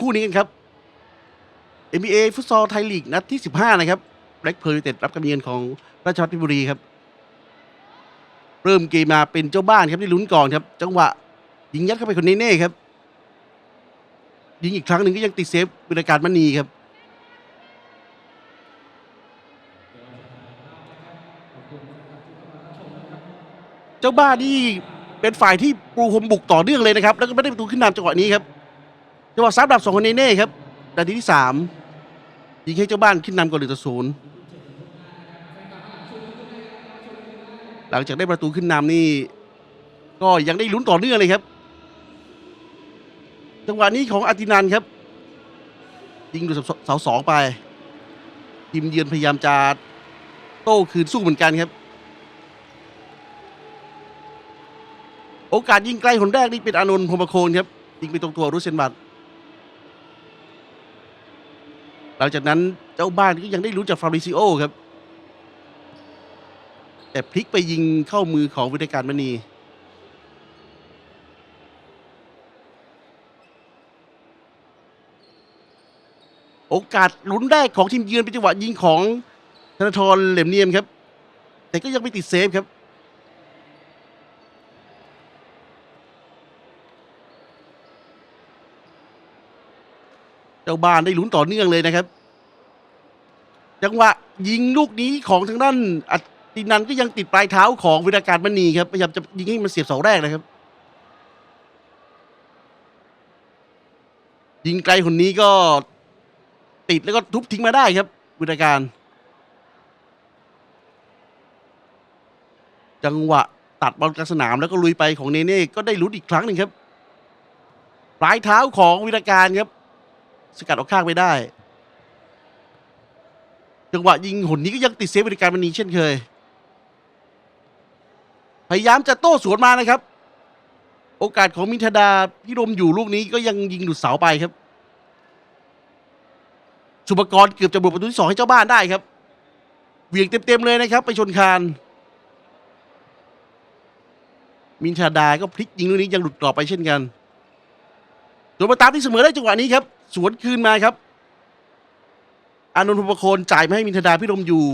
คู่นี้กันครับ NBA ฟุตซอลไทยลีกนัดที่ 15 นะครับแบล็กเพอร์เต็ดรับการเยือนของราชพัฒน์พชรบุรีครับ เริ่มเกมมาเป็นเจ้าบ้านครับที่ลุ้นก่อนครับ จังหวะยิงยัดเข้าไปคนเน่ๆครับ ยิงอีกครั้งหนึ่งก็ยังติดเซฟบริการมณีครับเจ้าบ้านนี่เป็นฝ่ายที่ปูพรมบุกต่อเนื่องเลยนะครับ แล้วก็ไม่ได้ประตูขึ้นนำจังหวะนี้ครับ จังหวะซับดับสองคนเน่ครับนาทีที่สามยิงให้เจ้าบ้านขึ้นนำก่อนหนึ่งต่อศูนย์หลังจากได้ประตูขึ้นนำนี่ ก็ยังได้ลุ้นต่อเนื่องเลยครับ จังหวะนี้ของอาตินันครับยิงดูเสาสองไปทีมเยือนพยายามจะโต้คืนสู้เหมือนกันครับ โอกาสยิงไกลคนแรกนี่เป็นอานนท์พรมโคนครับยิงไปตรงตัวรุเซนบัตห ลังจากนั้นเจ้าบ้านก็ยังได้รู้จากฟาบริซิโอครับ แต่พลิกไปยิงเข้ามือของวิทยการมณีโอกาสลุ้นแรกของทีมเยือนเป็นจังหวะยิงของธนาธรเหล่มเนียมครับ แต่ก็ยังไม่ติดเซฟครับ เจ้าบ้านได้ลุ้นต่อเนื่องเลยนะครับ จังหวะยิงลูกนี้ของทางด้านอัตินันก็ยังติดปลายเท้าของวิราการมณีครับพยายามจะยิงให้มันเสียบเสาแรกนะครับ ยิงไกลคนนี้ก็ติดแล้วก็ทุบทิ้งมาได้ครับ วิราการ จังหวะตัดบอลกลางสนามแล้วก็ลุยไปของเนเน่ก็ได้ลุ้นอีกครั้งหนึ่งครับ ปลายเท้าของวิราการครับ สกัดออกข้างไม่ได้ จังหวะยิงหุ่นนี้ก็ยังติดเซฟบริการมันนี้เช่นเคย พยายามจะโต้สวนมานะครับ โอกาสของมินทดาพิรมอยู่ลูกนี้ก็ยังยิงหลุดเสาไปครับ สุปกรณ์เกือบจะบุกประตูที่สองให้เจ้าบ้านได้ครับเวี่ยงเต็มๆเลยนะครับ ไปชนคานมินทดาก็พลิกยิงลูกนี้ยังหลุดกรอบไปเช่นกันจนมาตามที่เสมอได้จังหวะนี้ครับ สวนคืนมาครับ อานนท์พรหมโคนจ่ายมาให้มินทดาพิรมอยู่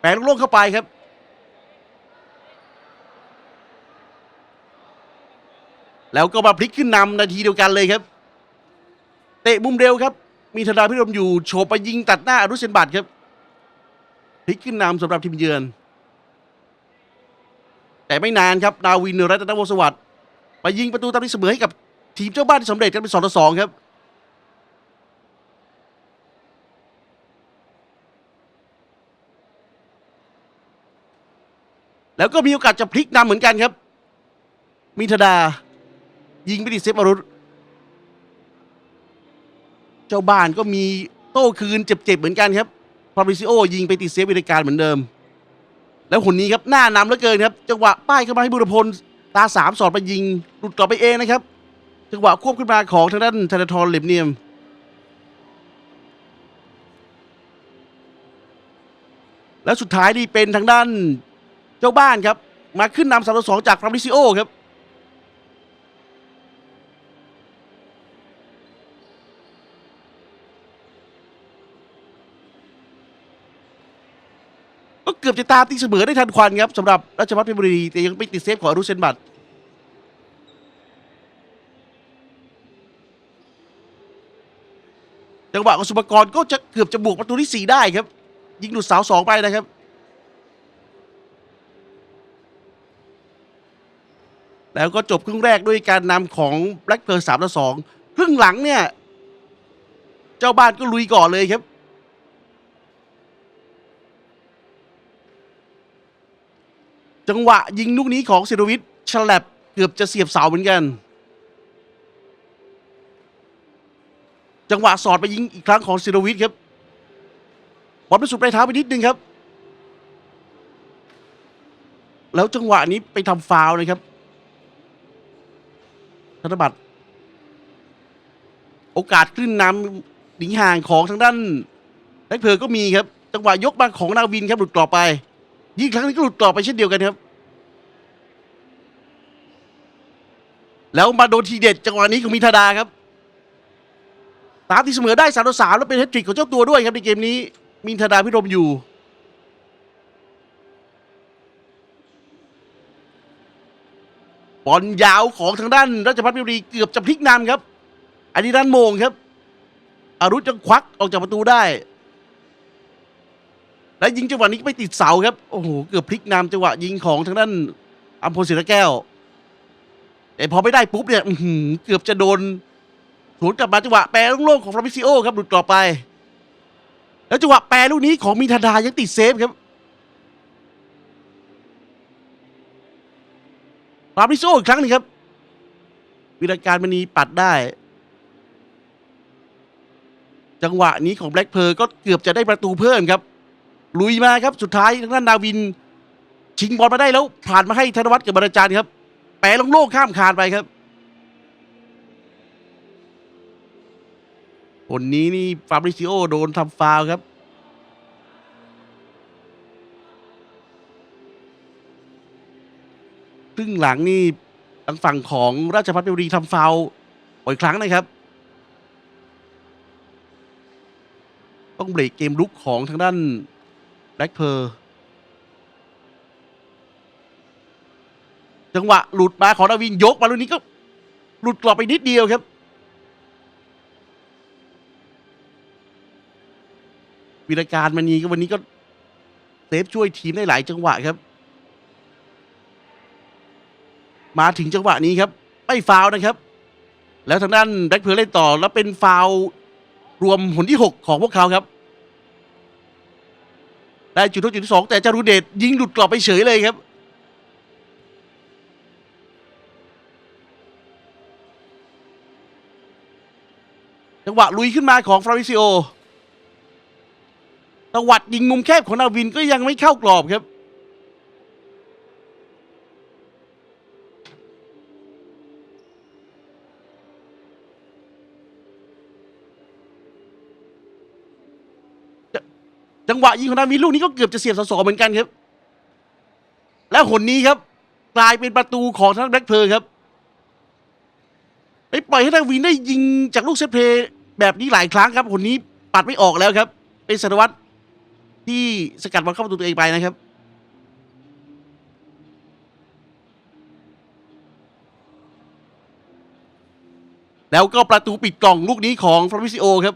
แปลงโล่งเข้าไปครับแล้วก็มาพลิกขึ้นนำนาทีเดียวกันเลยครับ เตะมุมเร็วครับ มีธดาพิรมอยู่โฉบไปยิงตัดหน้าอรุษเซนบัตครับ พลิกขึ้นนำสำหรับทีมเยือน แต่ไม่นานครับ นาวินรัตนวงศ์สวัสดิ์ไปยิงประตูตามที่เสมอให้กับทีมเจ้าบ้านที่สำเร็จกันเป็นสองต่อสองครับ แล้วก็มีโอกาสจะพลิกนำเหมือนกันครับมีธดา ยิงไปติเซฟมารุตเจ้าบ้านก็มีโต้คืนเจ็บๆเหมือนกันครับฟาบริซิโอยิงไปติดเซฟบริการเหมือนเดิม แล้วคนนี้ครับหน้านำเหลือเกินครับ จังหวะป้ายเข้ามาให้บุรพลตาสามสอดไปยิงหลุดกลับไปเองนะครับ จังหวะควบขึ้นมาของทางด้านธนาธรเหลมเนียมแล้วสุดท้ายนี่เป็นทางด้าน เจ้าบ้านครับ มาขึ้นนำสามต่อสองจากฟราบริซิโอครับ ก็เกือบจะตามตีเสมอได้ทันควันครับสำหรับราชพัฒเพชรบุรีแต่ยังไปติดเซฟของอรุเซนบัตจังหวะของสุปกรณ์ก็จะเกือบจะบวกประตูที่สี่ได้ครับ ยิงหลุดเสาสองไปนะครับ แล้วก็จบครึ่งแรกด้วยการนำของแบล็กเพิร์สามต่อสองครึ่งหลังเนี่ย เจ้าบ้านก็ลุยก่อนเลยครับ จังหวะยิงลูกนี้ของเซโรวิทฉลับเกือบจะเสียบเสาเหมือนกัน จังหวะสอดไปยิงอีกครั้งของเซโรวิทครับบอลไปสุดปลายเท้าไปนิดนึงครับ แล้วจังหวะนี้ไปทำฟาวนะครับ ธนบัตร โอกาสขึ้นนำหนีห่างของทางด้านแบ็คเพอร์ก็มีครับ จังหวะยกมาของนาวินครับหลุดกรอบไป ยิงครั้งนี้ก็หลุดกรอบไปเช่นเดียวกันครับ แล้วมาโดนทีเด็ดจังหวะนี้ของมิทดาครับตามที่เสมอได้3ต่อ3แล้วเป็นแฮตทริกของเจ้าตัวด้วยครับในเกมนี้มินทดาพิรมอยู่ บอลยาวของทางด้านราชพัฒน์พิบุรีเกือบจะพลิกนำครับ อันนี้ด้านโมงครับ อารุธยังควักออกจากประตูได้ และยิงจังหวะนี้ไม่ติดเสาครับ โอ้โห เกือบพลิกนำจังหวะยิงของทางด้านอัมพลศิลแก้ว แต่พอไม่ได้ปุ๊บเนี่ยเกือบจะโดนสวนกลับมาจังหวะแปรโล่งๆของฟรามิซิโอครับหลุดกรอบไป แล้วจังหวะแปรลูกนี้ของมินดายังติดเซฟครับ ฟรามิซิโออีกครั้งหนึงครับ วิรการมณีปัดได้ จังหวะนี้ของแบล็กเพอร์ก็เกือบจะได้ประตูเพิ่มครับ ลุยมาครับสุดท้ายทางด้านนาวิน ชิงบอลมาได้แล้ว ผ่านมาให้ธนวัฒน์กับบรรจารย์ครับแปรโล่งๆข้ามคานไปครับ คนนี้นี่ฟาบริซิโอโดนทำฟาวครับ ครึ่งหลังนี่ทางฝั่งของราชพัฒน์เบรีทำฟาวล์บ่อยครั้งนะครับ ต้องเบรกเกมลุกของทางด้านแบล็กเพอร์จังหวะหลุดมาของนาวินยกมาลูกนี้ก็หลุดกรอบไปนิดเดียวครับ วิรการมณีก็วันนี้ก็เซฟช่วยทีมได้หลายจังหวะครับ มาถึงจังหวะนี้ครับไม่ฟาวนะครับ แล้วทางด้านแบ็กเพอร์เล่นต่อแล้วเป็นฟาวรวมผลที่ 6 ของพวกเขาครับ ได้จุดโทษจุดที่สองแต่จารุเดชยิงหลุดกรอบไปเฉยเลยครับ จังหวะลุยขึ้นมาของฟราวิซิโอตวัดยิงมุมแคบของนาวินก็ยังไม่เข้ากรอบครับ จังหวะยิงของนาวินลูกนี้ก็เกือบจะเสียบสสองเหมือนกันครับ แล้วหนนี้ครับ กลายเป็นประตูของทางแบล็กเพอร์ครับไปปล่อยให้นาวินได้ยิงจากลูกเซตเพย์แบบนี้หลายครั้งครับหนนี้ปัดไม่ออกแล้วครับ เป็นสารวัตรที่สกัดบอลเข้าประตูตัวเองไปนะครับแล้วก็ประตูปิดกล่องลูกนี้ของฟราวิซิโอครับ